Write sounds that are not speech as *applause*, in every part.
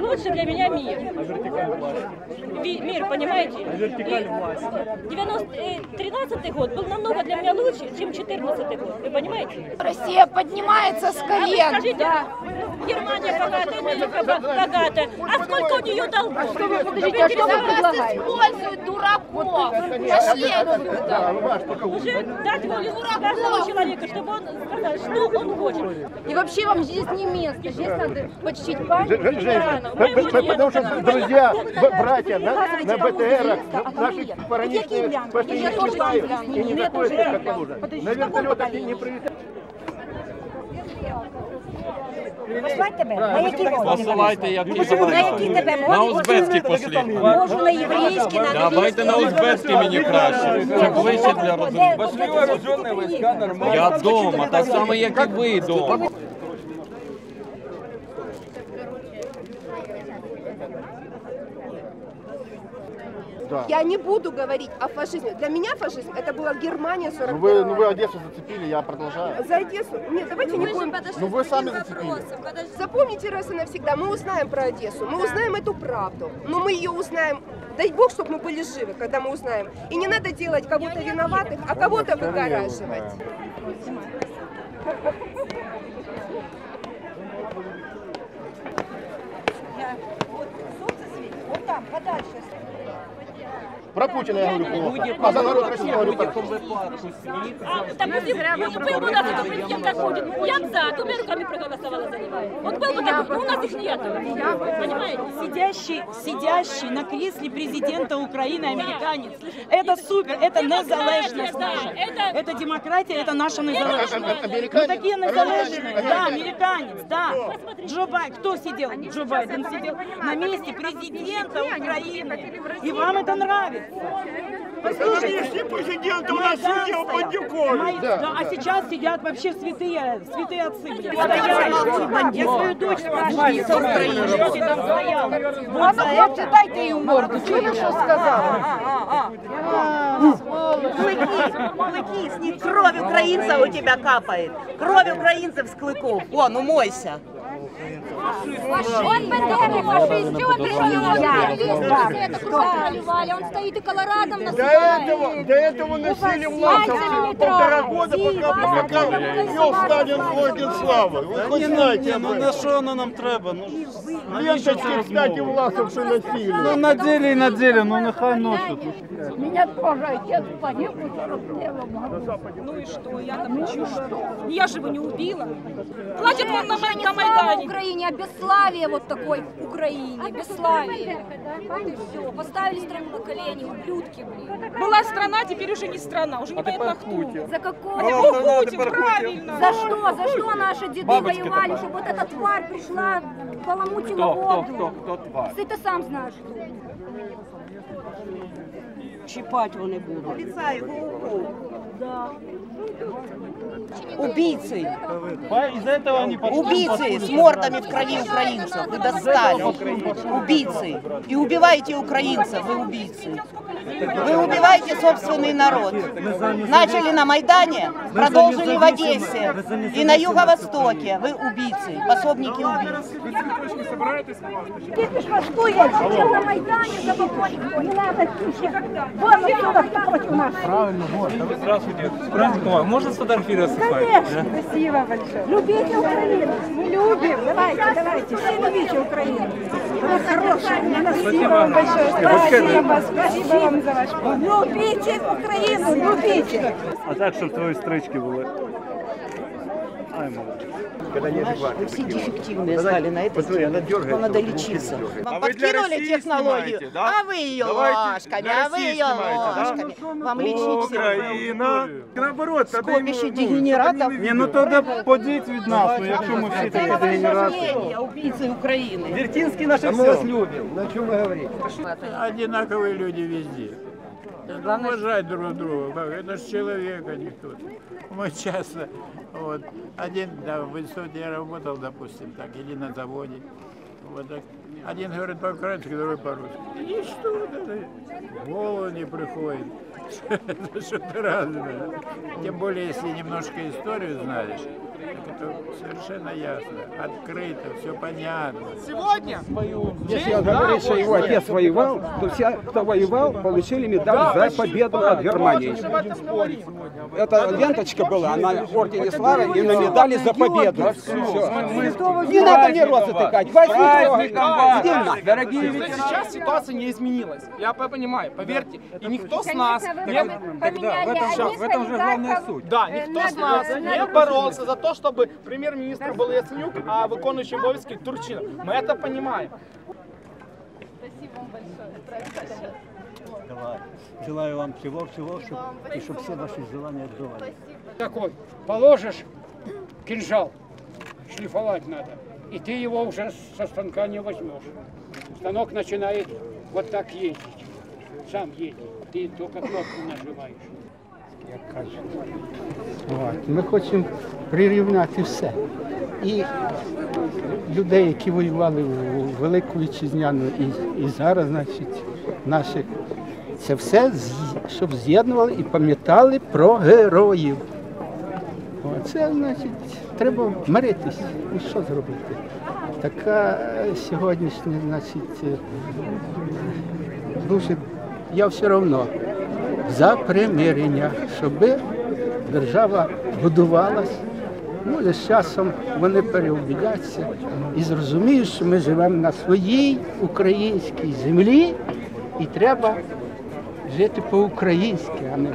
Лучше для меня мир. Ви- Мир, понимаете? Вертикаль власти. 13 год был намного для меня лучше, чем 14 год. Вы понимаете? Россия поднимается с А вы колен. скажите, Германия богатая, Америка бо- богатая. А сколько у нее долгов? Подождите, а что вы предлагаете? Используют дураков. Пошли отсюда. Уже дать волю каждому человеку, чтобы он сказал, что он хочет. И вообще вам здесь не место. Здесь надо почтить память. П- потому что друзья, братья на, на БТРах, наши пораничные пошли не Китай и не находятся как положено. На вертолетах не прилетают. Послать тебе? На які? Посилайте, ті На які тебе На узбецький пошліть. Можу на єврейські, на Давайте на узбецький мені краще. Це ближче для розуміння. Я вдома, так само, як і ви вдома. Я не буду говорить о фашизме. Для меня фашизм это была Германия 40 Ну вы, ну вы Одессу зацепили, я продолжаю. За Одессу? Нет, давайте не будем. Ну вы сами зацепили. Запомните раз и навсегда, мы узнаем про Одессу, мы узнаем эту правду, но мы ее узнаем, дай бог, чтобы мы были живы, когда мы узнаем. И не надо делать кого-то виноватых, а кого-то выгораживать. Вот там, подальше. Про Путина я говорю плохо. А за народ России говорю хорошо. А, допустим, ну, был бы у нас такой президент, как ходит, я бы за, двумя руками проголосовала за него. Вот был бы такой, но у нас их нет. Сидящий, сидящий на кресле президента Украины американец. Это супер, это незалежность наша. это- демократия, это наша незалежность. Мы такие незалежные. Да, американец, да. Джо Байден, кто сидел? Джо Байден сидел на месте президента Украины. И вам это нравится? Послушайте, президент у нас суддя Бандюков. Мои- да, а сейчас сидят вообще святые, святые отцы. блин. Стояли. Я свою дочь спрашиваю, с Украины, что ты там стоял? Вот за это Дайте їм морду. Чули, що сказала? Клыки, с них кровь украинца у тебя капает. Кровь украинцев с клыков. Вон, умойся. Он Бендеру фашист. Чего ты Он стоит и колорадом До этого, до этого носили власовцы полтора года, пока, пока вел Сталин орден славы. Вы хоть знаете, ну на що воно нам треба? Ну, ленточки, кстати, власовцы носили. Ну, на деле и на деле, ну нехай носят. Меня тоже отец погиб в 41 году. Ну и что, я там ничего. Я же его не убила. Плачет он на, на Майдане. Украине, а бесславие вот такой Украине, бесславие. Вот и все. Поставили страну на колени, ублюдки, блин. Была страна, теперь уже не страна, уже не понятно кто. За какого? О, Путин, правильно. За что? За что наши деды воевали, чтобы вот эта тварь пришла, баламутила воду? Хто тварь? Ты это сам знаешь, кто. Чіпати вони будуть. Полицаи, гу Убийцы, Из-за этого они убийцы с мордами в крови украинцев. Вы достали. Убийцы. И убиваете украинцев, вы убийцы. Вы убиваете собственный народ. Начали на Майдане, продолжили в Одессе и на Юго-Востоке. Вы убийцы, пособники убийц. Ж что я на Майдане за бабоньку, не надо тише. Вон отсюда, кто против нас. Здравствуйте. С праздником вам. Можно сфотографироваться с вами? Конечно, спасибо большое. Любите Украину. Мы любим. Давайте, давайте. Все любите Украину. Она хорошая. Спасибо вам большое. Спасибо. Спасибо вам за ваш помощь. Любите Украину. Любите. А так, щоб твої стрички були. Ай, молодець. Все дефективные стали на это. Посмотри, она дергает. Надо лечиться. Вам А вы для подкинули России технологию, снимаете, да? а вы ее Давайте ложками, для а вы России ее снимаете, да? ложками. Вам лечить всех. Україна. Наоборот, тоді Скопище дегенератов. Ні, ну тоді подіть від нас, ну якщо ми всі такі дегенерати. Сожаление, убийцы Украины. Вертинський наше все. любим. На чем вы говорите? Одинаковые люди везде. Надо уважать друг друга. Это же человек, а не кто-то. Мы часто, вот, один да, в институте я работал, допустим, так, или на заводе. Вот так. Один говорит по-украински, другой по-русски. И что в голову не приходит. *laughs* Это что-то разное. Тем более, если немножко историю знаешь, Это совершенно ясно, открыто, все понятно. Сегодня Если он говорит, что его отец воевал, то все, кто воевал, получили медаль за победу над Германией. Это ленточка была, она в ордене славы и на медали за победу. Все. Не надо мне розы тыкать. Возьми его. Иди на. Дорогие сейчас ситуация не изменилась. Я по- понимаю, поверьте. И никто с нас не... Тогда, в этом же- в этом же главная суть. Да, никто с нас не боролся за то, чтобы премьер-министр был Яценюк, а выполняющий обовязки Турчинов. Мы это понимаем. Давай. Желаю вам всего-всего, чтоб, и чтобы все ваши желания отдавали. Такой, положишь кинжал, шлифовать надо, и ты его уже со станка не возьмешь. Станок начинает вот так ездить, сам ездить, ты только кнопку нажимаешь. Як кажуть. От. Ми хочемо прирівняти все. І людей, які воювали у Велику Вітчизняну і, і зараз, значить, наших, це все, щоб з'єднували і пам'ятали про героїв. Це, значить, треба миритись. І що зробити? Така сьогоднішня, значить, дуже, я все одно за примирення, щоб держава будувалась. Може, з часом вони переобідяться і зрозуміють, що ми живемо на своїй українській землі і треба жити по-українськи, а не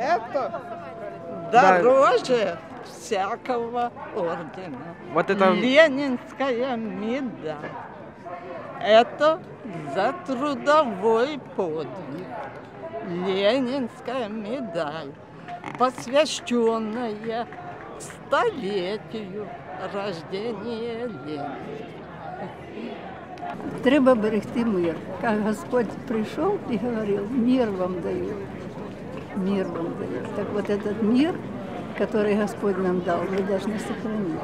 Это дороже всякого ордена. Вот это- Ленинская медаль. Это за трудовой подвиг. Ленинская медаль, посвященная столетию рождения Ленина. Треба берегти мир. Как Господь пришел и говорил, мир вам даю, мир вам даю. Так вот этот мир, который Господь нам дал, мы должны сохранить.